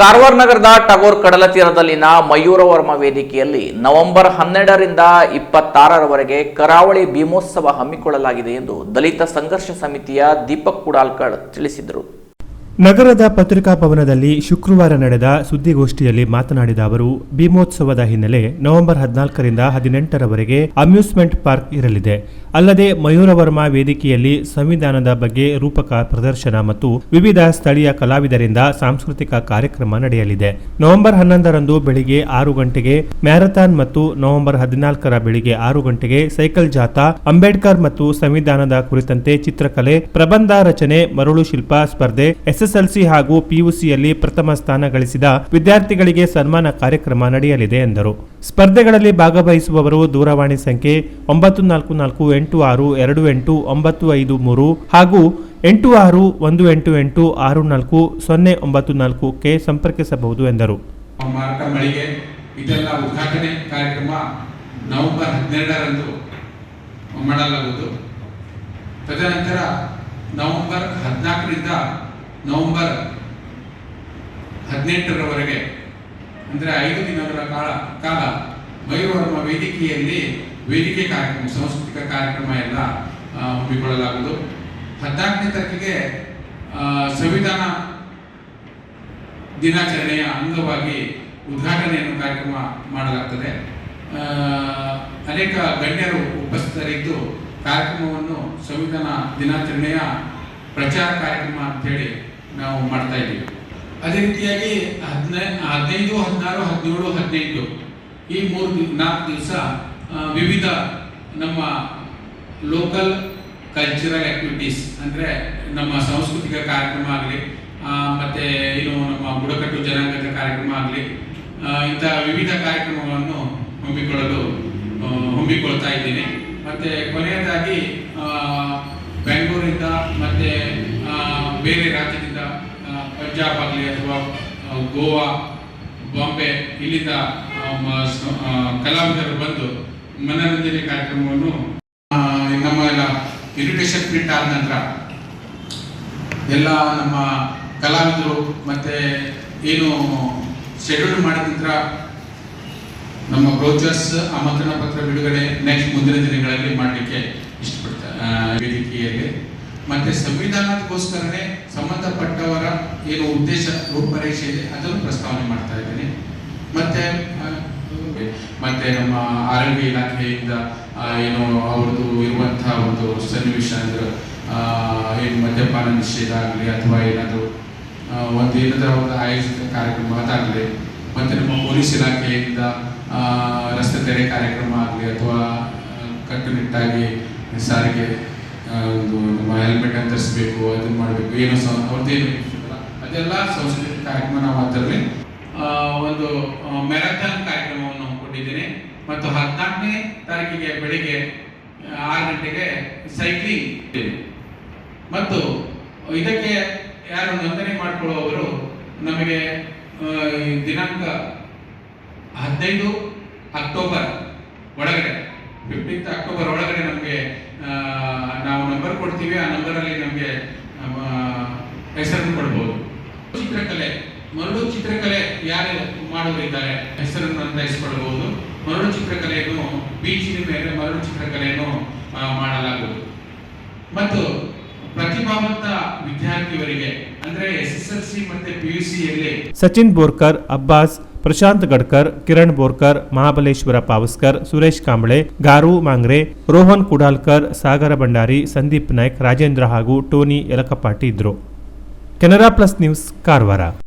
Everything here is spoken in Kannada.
ಕಾರವಾರ ನಗರದ ಟಗೋರ್ ಕಡಲ ತೀರದಲ್ಲಿನ ಮಯೂರ ವರ್ಮ ವೇದಿಕೆಯಲ್ಲಿ ನವೆಂಬರ್ ಹನ್ನೆರಡರಿಂದ ಇಪ್ಪತ್ತಾರರವರೆಗೆ ಕರಾವಳಿ ಭೀಮೋತ್ಸವ ಹಮ್ಮಿಕೊಳ್ಳಲಾಗಿದೆ ಎಂದು ದಲಿತ ಸಂಘರ್ಷ ಸಮಿತಿಯ ದೀಪಕ್ ಕುಡಾಲ್ಕರ್ ತಿಳಿಸಿದರು. ನಗರದ ಪತ್ರಿಕಾ ಭವನದಲ್ಲಿ ಶುಕ್ರವಾರ ನಡೆದ ಸುದ್ದಿಗೋಷ್ಠಿಯಲ್ಲಿ ಮಾತನಾಡಿದ ಅವರು, ಭೀಮೋತ್ಸವದ ಹಿನ್ನೆಲೆ ನವೆಂಬರ್ ಹದಿನಾಲ್ಕರಿಂದ ಹದಿನೆಂಟರವರೆಗೆ ಅಮ್ಯೂಸ್ಮೆಂಟ್ ಪಾರ್ಕ್ ಇರಲಿದೆ. ಅಲ್ಲದೆ ಮಯೂರವರ್ಮ ವೇದಿಕೆಯಲ್ಲಿ ಸಂವಿಧಾನದ ಬಗ್ಗೆ ರೂಪಕ ಪ್ರದರ್ಶನ ಮತ್ತು ವಿವಿಧ ಸ್ಥಳೀಯ ಕಲಾವಿದರಿಂದ ಸಾಂಸ್ಕೃತಿಕ ಕಾರ್ಯಕ್ರಮ ನಡೆಯಲಿದೆ. ನವೆಂಬರ್ ಹನ್ನೊಂದರಂದು ಬೆಳಿಗ್ಗೆ ಆರು ಗಂಟೆಗೆ ಮ್ಯಾರಥಾನ್ ಮತ್ತು ನವೆಂಬರ್ ಹದಿನಾಲ್ಕರ ಬೆಳಿಗ್ಗೆ ಆರು ಗಂಟೆಗೆ ಸೈಕಲ್ ಜಾಥಾ, ಅಂಬೇಡ್ಕರ್ ಮತ್ತು ಸಂವಿಧಾನದ ಕುರಿತಂತೆ ಚಿತ್ರಕಲೆ, ಪ್ರಬಂಧ ರಚನೆ, ಮರಳು ಶಿಲ್ಪ ಸ್ಪರ್ಧೆ ಎಸ್ಎಸ್ಎಲ್ಸಿ ಹಾಗೂ ಪಿಯುಸಿಯಲ್ಲಿ ಪ್ರಥಮ ಸ್ಥಾನ ಗಳಿಸಿದ ವಿದ್ಯಾರ್ಥಿಗಳಿಗೆ ಸನ್ಮಾನ ಕಾರ್ಯಕ್ರಮ ನಡೆಯಲಿದೆ ಎಂದರು. ಸ್ಪರ್ಧೆಗಳಲ್ಲಿ ಭಾಗವಹಿಸುವವರು ದೂರವಾಣಿ ಸಂಖ್ಯೆ ಒಂಬತ್ತು ನಾಲ್ಕು ನಾಲ್ಕು ಎಂಟು ಆರು ಎರಡು ಎಂಟು ಒಂಬತ್ತು ಐದು ಮೂರು ಹಾಗೂ ಎಂಟು ಆರು ಒಂದು ಎಂಟು ಎಂಟು ಆರು ನಾಲ್ಕು ಸೊನ್ನೆ ಒಂಬತ್ತು ನಾಲ್ಕಕ್ಕೆ ಸಂಪರ್ಕಿಸಬಹುದು ಎಂದರು. ಇದೆಲ್ಲ ಉದ್ಘಾಟನೆ ಕಾರ್ಯಕ್ರಮ ನವೆಂಬರ್ ಹನ್ನೆರಡರಂದು ಮಾಡಲಾಗುವುದು. ತದನಂತರ ನವೆಂಬರ್ ಹದಿನಾಲ್ಕರಿಂದ ನವೆಂಬರ್ ಹದಿನೆಂಟರವರೆಗೆ, ಅಂದರೆ ಐದು ದಿನಗಳ ಕಾಲ ಕಾಲ ಮಯೂರವರ್ಮ ವೇದಿಕೆಯಲ್ಲಿ ವೇದಿಕೆ ಕಾರ್ಯಕ್ರಮ, ಸಾಂಸ್ಕೃತಿಕ ಕಾರ್ಯಕ್ರಮ ಎಲ್ಲ ಹಮ್ಮಿಕೊಳ್ಳಲಾಗುವುದು. ಹದಿನಾಲ್ಕನೇ ತಾರೀಕಿಗೆ ಸಂವಿಧಾನ ದಿನಾಚರಣೆಯ ಅಂಗವಾಗಿ ಉದ್ಘಾಟನೆಯನ್ನು ಕಾರ್ಯಕ್ರಮ ಮಾಡಲಾಗ್ತದೆ. ಅನೇಕ ಗಣ್ಯರು ಉಪಸ್ಥಿತರಿದ್ದು ಕಾರ್ಯಕ್ರಮವನ್ನು ಸಂವಿಧಾನ ದಿನಾಚರಣೆಯ ಪ್ರಚಾರ ಕಾರ್ಯಕ್ರಮ ಅಂತೇಳಿ ನಾವು ಮಾಡ್ತಾ ಇದ್ದೀವಿ. ಅದೇ ರೀತಿಯಾಗಿ ಹದಿನೈ ಹದಿನೈದು ಹದಿನಾರು ಹದಿನೇಳು ಹದಿನೆಂಟು ಈ ಮೂರು ನಾಲ್ಕು ದಿವಸ ವಿವಿಧ ನಮ್ಮ ಲೋಕಲ್ ಕಲ್ಚರಲ್ ಆಕ್ಟಿವಿಟೀಸ್ ಅಂದರೆ ನಮ್ಮ ಸಾಂಸ್ಕೃತಿಕ ಕಾರ್ಯಕ್ರಮ ಆಗಲಿ ಮತ್ತೆ ಏನು ನಮ್ಮ ಬುಡಕಟ್ಟು ಜನಾಂಗದ ಕಾರ್ಯಕ್ರಮ ಆಗಲಿ ಇಂಥ ವಿವಿಧ ಕಾರ್ಯಕ್ರಮಗಳನ್ನು ಹಮ್ಮಿಕೊಳ್ಳಲು ಹಮ್ಮಿಕೊಳ್ತಾ ಇದ್ದೀನಿ. ಮತ್ತೆ ಕೊನೆಯದಾಗಿ ಬೆಂಗಳೂರಿಂದ ಮತ್ತೆ ಬೇರೆ ರಾಜ್ಯದಿಂದ ಆ, ಪಂಜಾಬ್ ಆಗಲಿ ಅಥವಾ ಗೋವಾ ಬಾಂಬೆ ಇಲ್ಲಿಂದ ಆ, ಮ- ಸ- ಆ, ಕಲಾವಿದರು ಬಂದು ಮನರಂಜನೆ ಕಾರ್ಯಕ್ರಮವನ್ನು ನಮ್ಮ ಎಲ್ಲ ಇರಿಟೇಷನ್ ಪ್ರಿಂಟ್ ಆದ ನಂತರ ಎಲ್ಲ ನಮ್ಮ ಕಲಾವಿದರು ಮತ್ತೆ ಏನು ಶೆಡ್ಯೂಲ್ ಮಾಡಿದ ನಂತರ ನಮ್ಮ ಬ್ರೋಚರ್ಸ್ ಆಮಂತ್ರಣ ಪತ್ರ ಬಿಡುಗಡೆ ನೆಕ್ಸ್ಟ್ ಮುಂದಿನ ದಿನಗಳಲ್ಲಿ ಮಾಡಲಿಕ್ಕೆ ಇಷ್ಟಪಡ್ತಾರೆ ವೇದಿಕೆಯಲ್ಲಿ ಮತ್ತೆ ಸಂವಿಧಾನಕ್ಕೋಸ್ಕರನೇ ಸಂಬಂಧಪಟ್ಟವರ ಏನು ಉದ್ದೇಶ, ರೂಪರೇಷೆ ಇದೆ, ಅದನ್ನು ಪ್ರಸ್ತಾವನೆ ಮಾಡ್ತಾ ಇದ್ದೀನಿ. ಮತ್ತೆ ಮತ್ತೆ ನಮ್ಮ ಆರೋಗ್ಯ ಇಲಾಖೆಯಿಂದ ಏನು ಅವ್ರದ್ದು ಇರುವಂತಹ ಒಂದು ಸನ್ನಿವೇಶ ಅಂದ್ರೆ ಏನು ಮದ್ಯಪಾನ ನಿಷೇಧ ಆಗಲಿ ಅಥವಾ ಏನಾದರೂ ಒಂದು ಏನಾದರೂ ಒಂದು ಆಯೋಜಿತ ಕಾರ್ಯಕ್ರಮ ಅದಾಗಲಿ, ಮತ್ತೆ ನಮ್ಮ ಪೊಲೀಸ್ ಇಲಾಖೆಯಿಂದ ರಸ್ತೆ ತೆರೆ ಕಾರ್ಯಕ್ರಮ ಆಗಲಿ ಅಥವಾ ಕಟ್ಟುನಿಟ್ಟಾಗಿ ಸಾರಿಗೆ ಒಂದು, ನಮ್ಮ ಹೆಲ್ಮೆಟ್ ಅದನ್ನ ಮಾಡಬೇಕು, ಏನೋ ಸಹ ಅವ್ರದ್ದೇನು ಅದೆಲ್ಲ ಸಾಂಸ್ಕೃತಿಕ ಕಾರ್ಯಕ್ರಮ ನಾವು ಅದರಲ್ಲಿ ಒಂದು ಮ್ಯಾರಥಾನ್ ಕಾರ್ಯಕ್ರಮವನ್ನು ಕೊಟ್ಟಿದ್ದೇನೆ. ಮತ್ತು ಹದಿನಾಲ್ಕನೇ ತಾರೀಕಿಗೆ ಬೆಳಿಗ್ಗೆ ಆರು ಗಂಟೆಗೆ ಸೈಕ್ಲಿಂಗ್ ಮತ್ತು ಇದಕ್ಕೆ ಯಾರು ನೋಂದಣಿ ಮಾಡಿಕೊಳ್ಳುವವರು ನಮಗೆ ದಿನಾಂಕ ಹದಿನೈದು ಅಕ್ಟೋಬರ್ ಒಳಗಡೆ ಫಿಫ್ಟೀನ್ತ್ ಅಕ್ಟೋಬರ್ ಒಳಗಡೆ ನಮಗೆ ನಾವು ನಂಬರ್ ಕೊಡ್ತೀವಿ ಆ ನಂಬರಲ್ಲಿ ನಮಗೆ ಹೆಸರನ್ನು ಕೊಡ್ಬೋದು. ಚಿತ್ರಕಲೆ ಮರಳು ಚಿತ್ರಕಲೆ ಯಾರು ಮಾಡುವರಿದ್ದಾರೆ ಹೆಸರನ್ನು ನೋಂದಾಯಿಸಿಕೊಳ್ಳಬಹುದು ಮರಳು ಚಿತ್ರಕಲೆಯನ್ನು ಬೀಚಿನ ಮೇಲೆ ಮರಳು ಚಿತ್ರಕಲೆಯನ್ನು ಮಾಡಲಾಗುವುದು. ಮತ್ತು ಪ್ರತಿಭಾವಂತ ವಿದ್ಯಾರ್ಥಿಯವರಿಗೆ, ಅಂದ್ರೆ ಎಸ್ ಎಸ್ ಎಲ್ ಸಿ ಮತ್ತೆ ಪಿ ಯು ಸಚಿನ್ ಬೋರ್ಕರ್, ಅಬ್ಬಾಸ್ ಪ್ರಶಾಂತ್ ಗಡ್ಕರ್, ಕಿರಣ್ ಬೋರ್ಕರ್, ಮಹಾಬಲೇಶ್ವರ ಪಾವಸ್ಕರ್, ಸುರೇಶ್ ಕಾಂಬಳೆ, ಗಾರು ಮಾಂಗ್ರೆ, ರೋಹನ್ ಕುಡಾಲ್ಕರ್, ಸಾಗರ ಭಂಡಾರಿ, ಸಂದೀಪ್ ನಾಯ್ಕ್, ರಾಜೇಂದ್ರ ಹಾಗೂ ಟೋನಿ ಯಲಕಪಾಟಿ ಇದ್ರು. Canara plus news, Karwar.